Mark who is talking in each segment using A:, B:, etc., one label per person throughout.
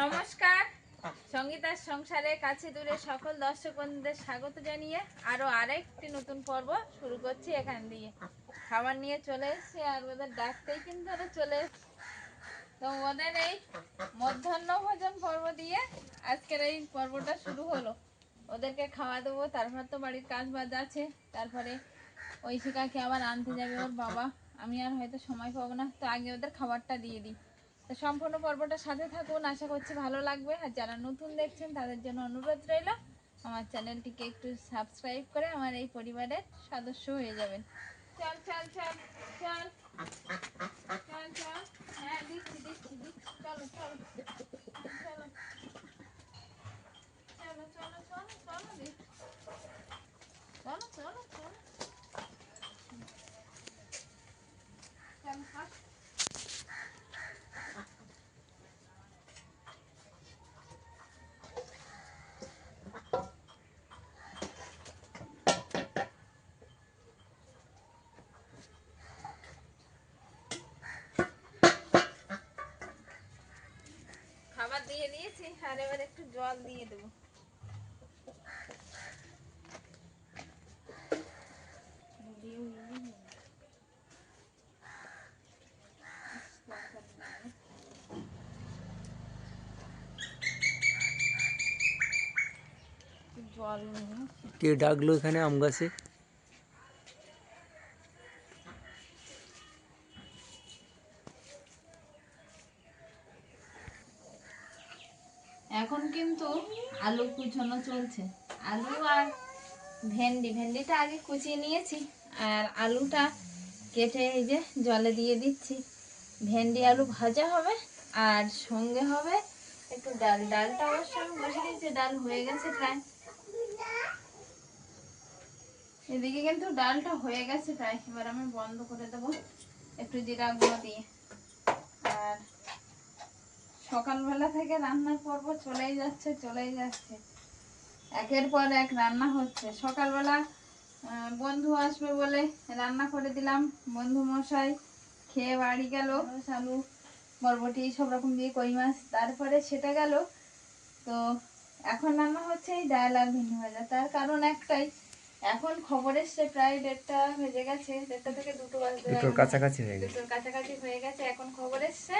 A: নমস্কার, সঙ্গীতার সংসারে কাছে দূরে সকল দর্শক বন্ধুদের স্বাগত জানিয়ে আরও আরেকটি নতুন পর্ব শুরু করছি এখান দিয়ে। খাবার নিয়ে চলে এসেছে, আর ওদের ডাকতেই কিন্তু ওরা চলে তো ওদের এই মধ্যাহ্ন ভোজন পর্ব দিয়ে আজকের এই পর্বটা শুরু হলো। ওদেরকে খাওয়া দেবো, তারপর তো বাড়ির কাজ বাজ আছে, তারপরে ঐশিকাকে আবার আনতে যাবে ওর বাবা। আমি আর হয়তো সময় পাবো না। তো আগে ওদের খাবারটা দিয়ে দিই। তো সম্পূর্ণ পর্বটা সাথে থাকুন। আশা করছি ভালো লাগবে। আর যারা নতুন দেখছেন, তাদের জন্য অনুরোধ রইল, আমার চ্যানেলটিকে একটু সাবস্ক্রাইব করে আমার এই পরিবারের সদস্য হয়ে যাবেন। চল চল চল চল চল হ্যাঁ চলো চলো চলো। চলো চলো চলো খাবার দিয়ে দিয়েছি আর এবার একটু জল দিয়ে দেবো। জল নিয়ে
B: কে ডাকলো এখানে আম গাছে
A: এখন কিন্তু আলু কুচানো চলছে আলু আর ভেন্ডি, ভেন্ডিটা আগে কুচিয়ে নিয়েছি আর আলুটা কেটে এই যে জলে দিয়ে দিচ্ছি। ভেন্ডি আলু ভাজা হবে আর সঙ্গে হবে একটু ডাল। ডালটা অবশ্য আমি বসে দিয়েছি, ডাল হয়ে গেছে প্রায়। এদিকে কিন্তু ডালটা হয়ে গেছে প্রায়। এবার আমি বন্ধ করে দেবো একটু জিরা গুঁড়ো দিয়ে। আর সকালবেলা থেকে রান্নার পর্ব চলেই যাচ্ছে চলেই যাচ্ছে। একের পর এক রান্না হচ্ছে। সকালবেলা বন্ধু আসবে বলে রান্না করে দিলাম। বন্ধু মশাই খেয়ে বাড়ি গেল। আলু বরবটি সব রকম দিয়ে কই মাছ। তারপরে সেটা গেল। তো এখন রান্না হচ্ছে এই ডাল আর ভিন্ডি ভাজা। তার কারণ একটাই এখন খবর এসছে প্রায় দেড়টা বেজে গেছে। দেড়টা থেকে দুটো
B: দুটোর কাছাকাছি হয়ে গেছে।
A: দুটোর কাছাকাছি হয়ে গেছে এখন খবর এসছে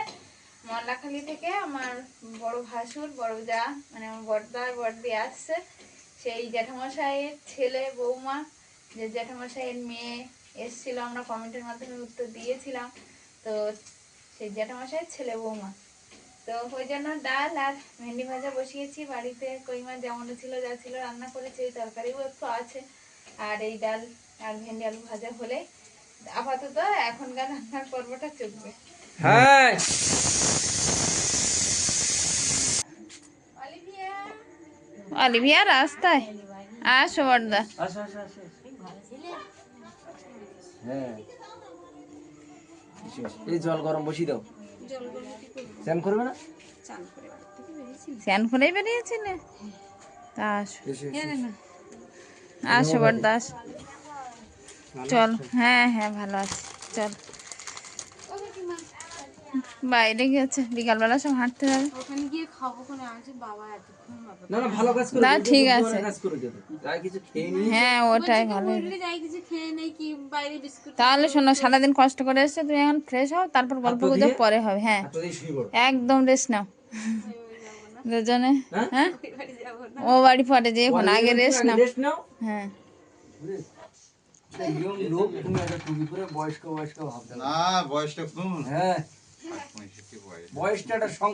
A: মল্লাখালি থেকে আমার বড় ভাসুর, বড় যা মানে আমার বড়দা বড়দি আসছে। সেই জ্যাঠামশাইয়ের ছেলে, বৌমা, যে জ্যাঠামশাইয়ের মেয়ে এসছিল, আমরা কমেন্টের মাধ্যমে উত্তর দিয়েছিলাম। তো সেই জ্যাঠামশাইয়ের ছেলে, বৌমা। তো ওই জন্য ডাল আর ভেন্ডি ভাজা বসিয়েছি। বাড়িতে কই মাছ যেমন ছিল, যা ছিল রান্না করেছি, ওই তরকারিও একটু আছে। আর এই ডাল আর ভেন্ডি আলু ভাজা হলে আপাতত এখনকার রান্নার পর্বটা চলবে।
B: হ্যাঁ।
A: অলিভিয়া রাস্তায়। আসো
B: আসো হ্যাঁ। এই জল গরম বসিয়ে দাও। স্নান করবে না?
A: স্যান করেই বেরিয়েছিলে তা আসো। আসো বড়দা চল। হ্যাঁ হ্যাঁ ভালো আছে। চল। বাইরে গেছে বিকালবেলা সব হাঁটতে যাবে।
B: না না ভালো কাজ করে
A: না, ঠিক আছে।
B: কাজ করে যেতে। আর কিছু খেয়ে নিয়ে
A: হ্যাঁ ওটাই ভালো। তাহলে শোনো সারাদিন কষ্ট করে এসছে তুমি এখন ফ্রেশ হও তারপর গল্প গুজব পরে হবে হ্যাঁ। একদম রেস্ট নাও। দুজনে
B: হ্যাঁ?
A: হ্যাঁ? ও বাড়ি পরে যে এখন আগে রেস্ট নাও। হ্যাঁ।
B: বুঝলে? একটা young লোক, তুমি একটা টুপি পরে বয়স্ক বয়স্ক ভাবতে
C: না বয়সটা কম
B: হ্যাঁ।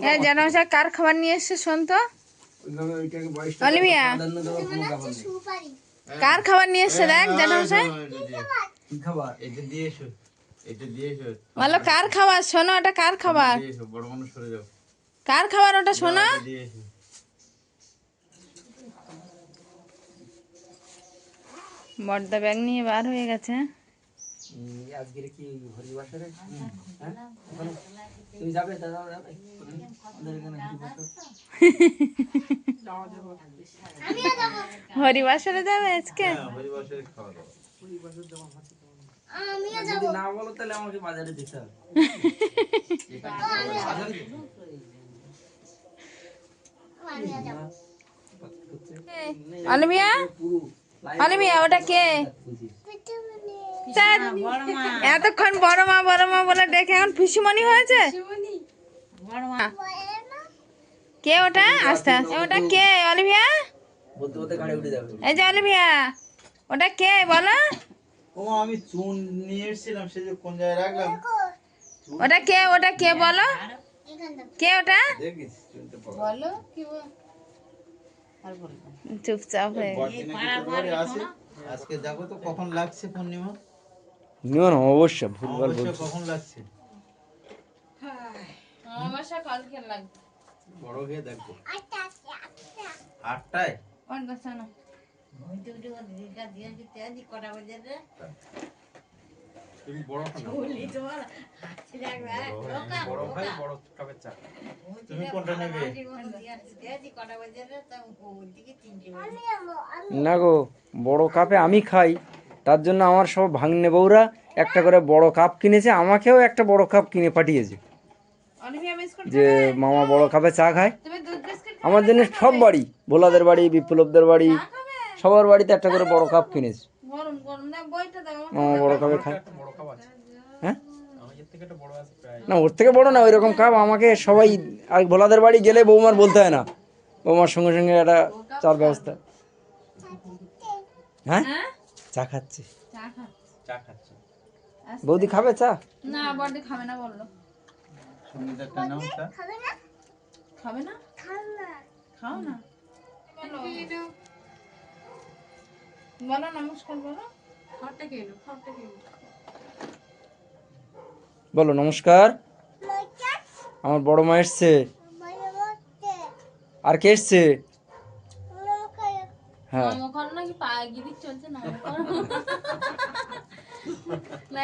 A: হ্যাঁ কার খাবার নিয়ে এসছে শোন তো? অলিভিয়া। কার খাবার নিয়ে এসছে দেখ বলো কার খাবার? শোনো ওটা কার খাবার? কার খাবার ওটা শোনো? বড়দা ব্যাগ নিয়ে বার হয়ে গেছে।
B: আজকের কি হরিবাসরে হ্যাঁ? তুমি যাবে? দাদা যাবে এখানে হরিবাসর
A: যাবে। আজকে?
C: হ্যাঁ হরিবাসের খাওয়া দাওয়া।
B: না বলো তাহলে আমাকে বাজারে যেতে হবে।
A: ওটা কে? এতক্ষণ বড় মা বড় মা বলে ডেকে এখন পিসিমণি হয়েছে? কে ওটা? আস্তে আস্তে। ওটা কে? অলিভিয়া?
B: যাবে
A: এই যে অলিভিয়া ওটা কে? বলো।
C: আমি চুন নিয়ে এসেছিলাম সে যে কোন জায়গায় রাখলাম।
A: ওটা কে ওটা কে বলো। কে ওটা?
C: চুনটা
A: চুপচাপ হয়ে
C: আজকে দেখো তো কখন লাগছে পূর্ণিমা।
B: নিও না ভুলভাল
C: অবশ্যই কখন লাগছে?
A: অমাবস্যা কালকে লাগবে।
C: বড় হয়ে দেখব। আটটায়?
A: কোন কথা না
C: তুমি বড় তুমি কোনটা নেবে?
B: না গো বড় কাপে আমি খাই। তার জন্য আমার সব ভাগ্নে বউরা একটা করে বড় কাপ কিনেছে আমাকেও একটা বড় কাপ কিনে পাঠিয়েছে। যে মামা বড় কাপে চা খায়। আমার জন্য সব বাড়ি ভোলাদের বাড়ি বিপ্লবদের বাড়ি সবার বাড়িতে একটা করে বড় কাপ কিনেছে।
A: গরম গরম না বইটা দাও
B: মামা বড় কাপে খায়। হ্যাঁ? না ওর থেকে বড় না ওই রকম কাপ আমাকে সবাই আর ভোলাদের বাড়ি গেলে বৌমার বলতে হয় না। বৌমার সঙ্গে সঙ্গে একটা চার ব্যবস্থা। হ্যাঁ?
A: হ্যাঁ?
B: চা খাচ্ছে।
A: চা খা
B: বৌদি খাবে চা?
A: না বড়দি খাবে না বলল।
C: সঙ্গীতারটা নাও চা।
A: খাবে না? খাও না। বলো। বলো নমস্কার বলো।
B: বলো নমস্কার। আমার বড় মা এসছে। আর কে এসছে? হ্যাঁ।
A: নাকি পাগিরি চলছে না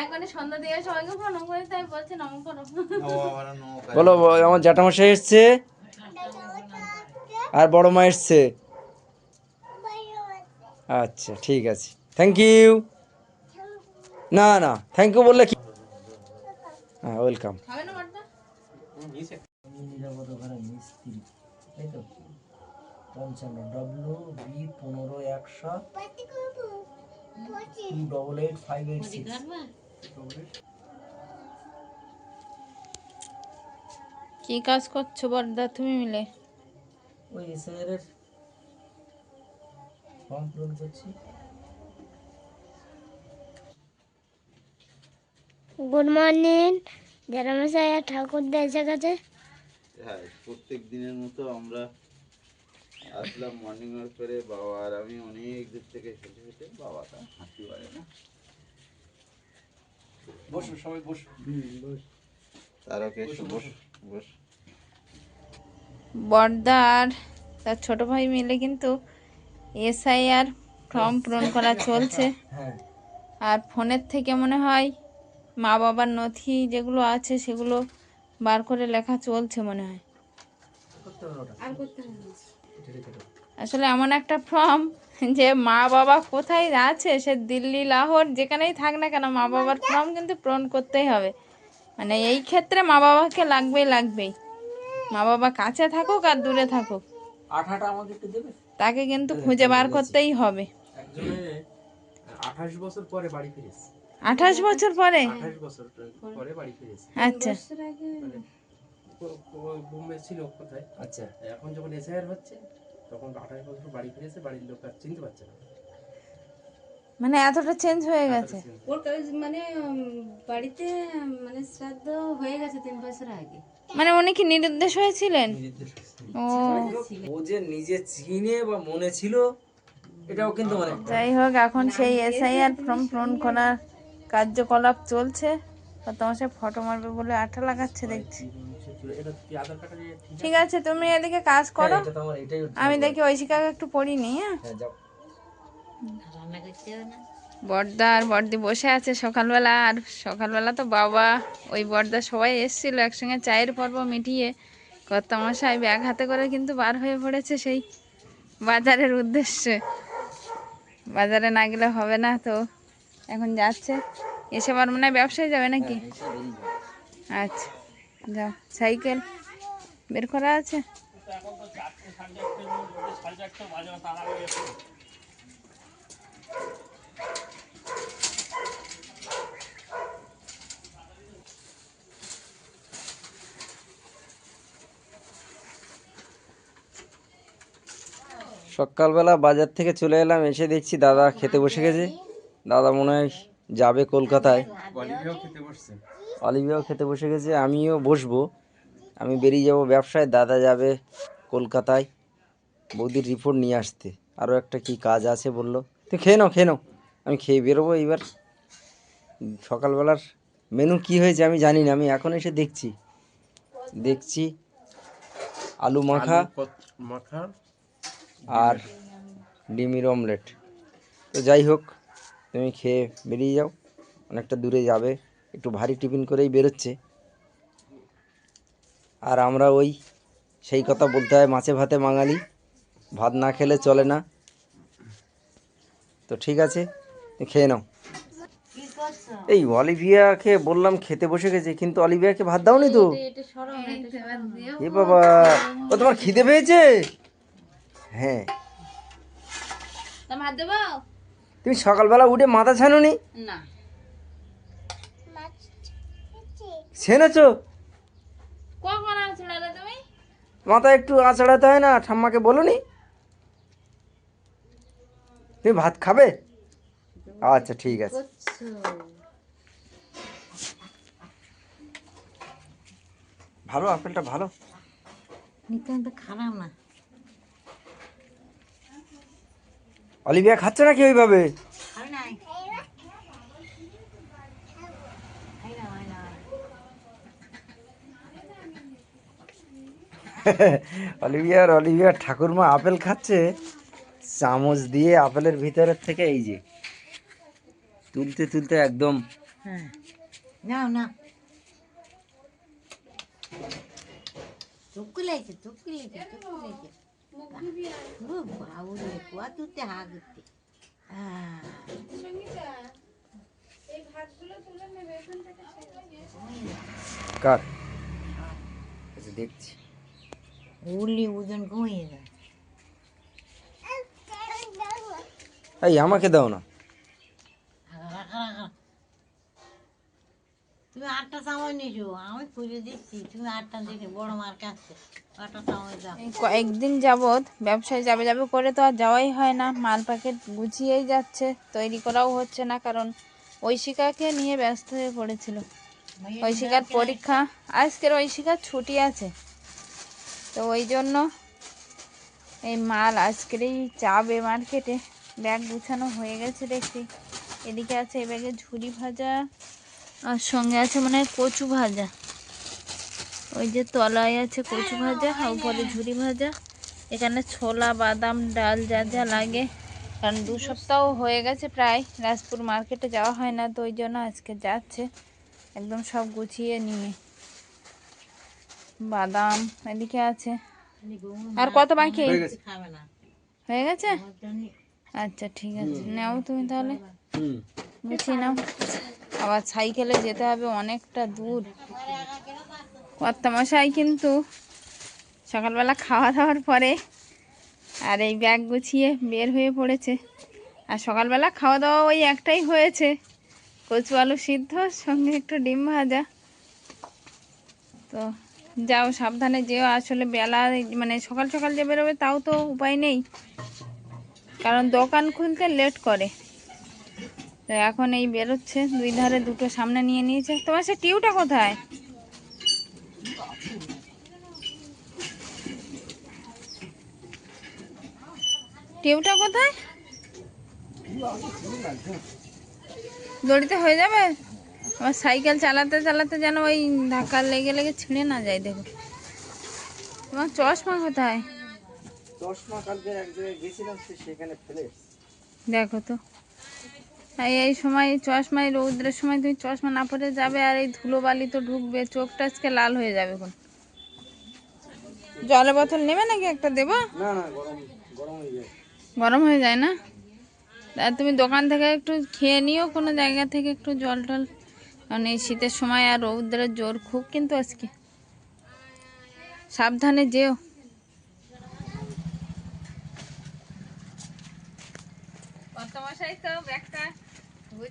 A: এখন সন্ধ্যা দিয়ে সবাইকে ফোন করে তাই বলছে নমকরণ
C: ও
B: বলো আমার জ্যাঠামশাই এসছে? আর বড় মা এসছে? আচ্ছা ঠিক আছে। থ্যাংক ইউ না না থ্যাংক ইউ বললে কি? হ্যাঁ ওয়েলকাম
A: খাবে না বড়দা
B: পঞ্চান্ন ডব্লিউ বি পনেরো একশো two double eight five eight six
A: কি কাজ করছ বড়দা তুমি মিলে?
B: ওই এসআইআর ফর্ম পূরণ করছি।
D: গুড মর্নিং জানামশাই ঠাকুর এসে গেছে
C: হ্যাঁ প্রত্যেক দিনের মতো আমরা আসলাম মর্নিং ওয়াক করে। বাবা আর আমি অনেক দূর থেকে হেঁটে হেঁটে বাবাটা হাঁটি পারে না।
B: বসো সবাই বসো। বস।
A: আর তার ছোট ভাই মিলে কিন্তু এসআইআর ফর্ম পূরণ করা চলছে।
B: হ্যাঁ।
A: আর ফোনের থেকে মনে হয় মা বাবার নথি যেগুলো আছে সেগুলো বার করে লেখা চলছে মনে হয়।
B: করতে
A: আসলে এমন একটা ফর্ম যে মা বাবা কোথায় আছে সে দিল্লি লাহোর যেখানেই থাক না কেন মা বাবার ফর্ম কিন্তু পূরণ করতেই হবে। মানে এই ক্ষেত্রে মা বাবাকে লাগবেই লাগবেই। মা বাবা কাছে থাকুক আর দূরে থাকুক।
B: আঠাটা আমাকে একটু দেবে?
A: তাকে কিন্তু খুঁজে বার করতেই হবে।
E: আঠাশ বছর পরে বাড়ি ফিরেছে
A: আঠাশ বছর পরে?
E: আঠাশ বছর পরে বাড়ি ফিরেছে
A: আচ্ছা।
E: বোম্বে ছিল কোথায়?
B: আচ্ছা।
E: এখন যখন এসআইআর হচ্ছে তখন আঠাশ বছর বাড়ি ফিরেছে বাড়ির লোক আর চিনতে পারছে না।
A: মানে এতটা চেঞ্জ হয়ে গেছে।
F: ওর কাজ- মানে বাড়িতে মানে শ্রাদ্ধ হয়ে গেছে তিন বছর আগে।
A: মানে উনি কি নিরুদ্দেশ হয়েছিলেন? ও।
B: যে নিজে চিনে বা মনে ছিল এটাও কিন্তু মানে।
A: যাই হোক এখন সেই এসআইআর ফর্ম পূরণ করার কার্যকলাপ চলছে। তোমার সাথে ফটো মারবে বলে আঠা লাগাচ্ছে দেখছি।
E: ঠিক
A: ঠিক আছে? তুমি এদিকে কাজ করো।
B: আমার এটাই
A: আমি দেখি ঐশিকাকে একটু পড়িনি হ্যাঁ।
B: হ্যাঁ
A: বর্দা আর বর্দি বসে আছে সকালবেলা আর সকালবেলা তো বাবা ওই বর্দা সবাই এসেছিল একসঙ্গে চায়ের পর্ব মিটিয়ে। কর্তামশাই ব্যাগ হাতে করে কিন্তু বার হয়ে পড়েছে সেই বাজারের উদ্দেশ্যে। বাজারে না গেলে হবে না তো এখন যাচ্ছে। এসে আবার মনে হয় ব্যবসায় যাবে নাকি?
B: হ্যাঁ।
A: আচ্ছা যাও সাইকেল বের করা আছে?
B: সকালবেলা বাজার থেকে চলে এলাম এসে দেখছি দাদা খেতে বসে গেছে। দাদা মনে হয় যাবে কলকাতায়।
E: অলিভিয়াও খেতে বসছে।
B: অলিভিয়াও খেতে বসে গেছে আমিও বসবো। আমি বেরিয়ে যাব ব্যবসায় দাদা যাবে কলকাতায়। বৌদির রিপোর্ট নিয়ে আসতে। আরও একটা কি কাজ আছে বলল। তুই খেয়ে নাও খেয়ে নাও। আমি খেয়ে বেরোবো এইবার। সকালবেলার মেনু কি হয়েছে আমি জানি না আমি এখন এসে দেখছি। দেখছি আলু মাখা
E: মাখা?
B: আর ডিমির অমলেট তো যাই হোক তুমি খেয়ে বেরিয়ে যাও অনেকটা দূরে যাবে। একটু ভারী টিফিন করেই বেরোচ্ছে। আর আমরা ওই সেই কথা বলতে হয় মাছে ভাতে বাঙালি। ভাত না খেলে চলে না। তো ঠিক আছে খেয়ে নাও। এই অলিভিয়াকে বললাম খেতে বসে গেছে কিন্তু অলিভিয়াকে ভাত দাওনি তো? এ বাবা ও তোমার খিদে পেয়েছে? হ্যাঁ।
A: ভাত দেবো?
B: তুমি সকালবেলা উঠে মাথা ছানুনি?
A: না।
B: ছেনেছো? মাথা একটু আঁচড়াতে হয় না ঠাম্মাকে বলনি? তুমি ভাত খাবে? আচ্ছা ঠিক আছে। ভালো আপেলটা ভালো?
F: খারাপ না।
B: অলিভিয়া খাচ্ছে নাকি ওইভাবে? অলিভিয়ার অলিভিয়ার ঠাকুরমা আপেল খাচ্ছে। চামচ দিয়ে আপেলের ভিতরের থেকে এই যে তুলতে তুলতে একদম
F: হ্যাঁ। নাও না চুক্কু লেগেছে চুক্কু লেগেছে ও বাবু রে কুয়া তুলতে হাগুতে হ্যাঁ
B: কার? আচ্ছা, দেখছি।
F: উল্লি ওজন কমিয়ে যায়
B: এই আমাকে দাও না।
F: তুমি আটটা সময় নিছো আমি খুঁজে দিচ্ছি তুমি আটটা দেখে বড় মার কাছে।
A: কয়েকদিন যাবৎ ব্যবসায় যাবে যাবে করে তো আর যাওয়াই হয় না মাল প্যাকেট গুছিয়েই যাচ্ছে তৈরি করাও হচ্ছে না কারণ ঐশিকাকে নিয়ে ব্যস্ত হয়ে পড়েছিল। ঐশিকার পরীক্ষা আজকের ঐশিকার ছুটি আছে। তো ওই জন্য এই মাল আজকেরই যাবে মার্কেটে ব্যাগ গুছানো হয়ে গেছে দেখছি। এদিকে আছে এই ব্যাগে ঝুড়ি ভাজা আর সঙ্গে আছে মানে কচু ভাজা। ওই যে তলায় আছে কচু ভাজা আর উপরে ঝুরি ভাজা। এখানে ছোলা বাদাম ডাল যা যা লাগে। কারণ দু সপ্তাহ হয়ে গেছে প্রায় রাজপুর মার্কেটে যাওয়া হয় না তো ওই জন্য আজকে যাচ্ছে। একদম সব গুছিয়ে নিয়ে। বাদাম এদিকে আছে। আর কত বাকি? হয়ে গেছে? আচ্ছা ঠিক আছে। নাও তুমি তাহলে। গুছিয়ে নাও। আবার সাইকেলে যেতে হবে অনেকটা দূর। কর্তামশাই কিন্তু সকালবেলা খাওয়া দাওয়ার পরে আর এই ব্যাগ গুছিয়ে বের হয়ে পড়েছে। আর সকালবেলা খাওয়া দাওয়া ওই একটাই হয়েছে। কচু আলু সিদ্ধ, সঙ্গে একটু ডিম ভাজা। তো যাও, সাবধানে যেও। আসলে বেলা মানে সকাল সকাল যে বেরোবে তাও তো উপায় নেই। কারণ দোকান খুলতে লেট করে। তো এখন এই বেরোচ্ছে দুই ধারে দুটো সামনে নিয়ে নিয়েছে। তোমার সে টিউটা কোথায়? টিউটা কোথায়? দড়িতে হয়ে যাবে? আমার সাইকেল চালাতে চালাতে যেন ওই ধাক্কা লেগে লেগে ছিঁড়ে না যায় দেখো। তোমার চশমা কোথায়?
B: চশমা কালকে এক জায়গায় গেছিলাম সেখানে ফেলে
A: দেখো তো। এই সময় চশমায় রৌদ্রের সময় তুমি চশমা না পরে যাবে আর এই ধুলো বালি তো ঢুকবে চোখটা আজকে লাল হয়ে যাবে কোন জলের বোতল নেবে নাকি একটা দেবো?
B: গরম হয়ে যায়।
A: না? আর তুমি দোকান থেকে একটু খেয়ে নিও কোনো জায়গা থেকে একটু জল টল। কারণ এই শীতের সময় আর রৌদ্রের জোর খুব কিন্তু আজকে। সাবধানে যেও। তো ব্যাগটা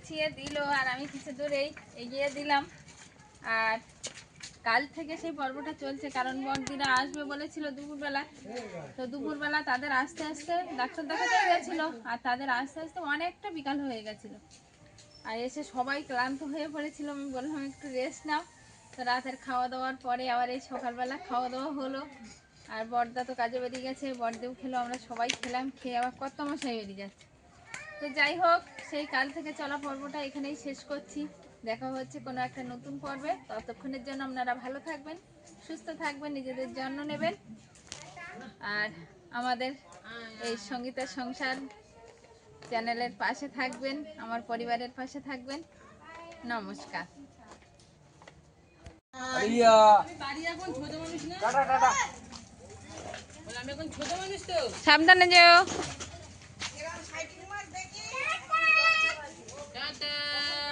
A: গুছিয়ে দিল, আর আমি কিছু দূরেই এগিয়ে দিলাম। আর কাল থেকে সেই পর্বটা চলছে, কারণ বড়দিরা আসবে বলেছিল দুপুরবেলা। তো দুপুরবেলা তাদের আসতে আসতে ডাক্তার দেখাতে গেছিল, আর তাদের আস্তে আস্তে অনেকটা বিকাল হয়ে গেছিল। আর এসে সবাই ক্লান্ত হয়ে পড়েছিল, আমি বললাম, একটু রেস্ট নাও। তো রাতের খাওয়া দাওয়ার পরে আবার এই সকালবেলা খাওয়া দাওয়া হলো। আর বড়দা তো কাজে বেরিয়ে গেছে বড়দেও খেলো, আমরা সবাই খেলাম, খেয়ে আবার কত মশাই বেরিয়ে যাচ্ছে। তো যাই হোক সেই কাল থেকে চলা পর্বটা এখানেই শেষ করছি। দেখা হচ্ছে কোনো একটা নতুন পর্বে। ততক্ষণের জন্য আপনারা ভালো থাকবেন সুস্থ থাকবেন নিজেদের যত্ন নেবেন। আর আমাদের এই সঙ্গীতের সংসার চ্যানেলের পাশে থাকবেন আমার পরিবারের পাশে থাকবেন। নমস্কার। সাবধানে যেও। Bye.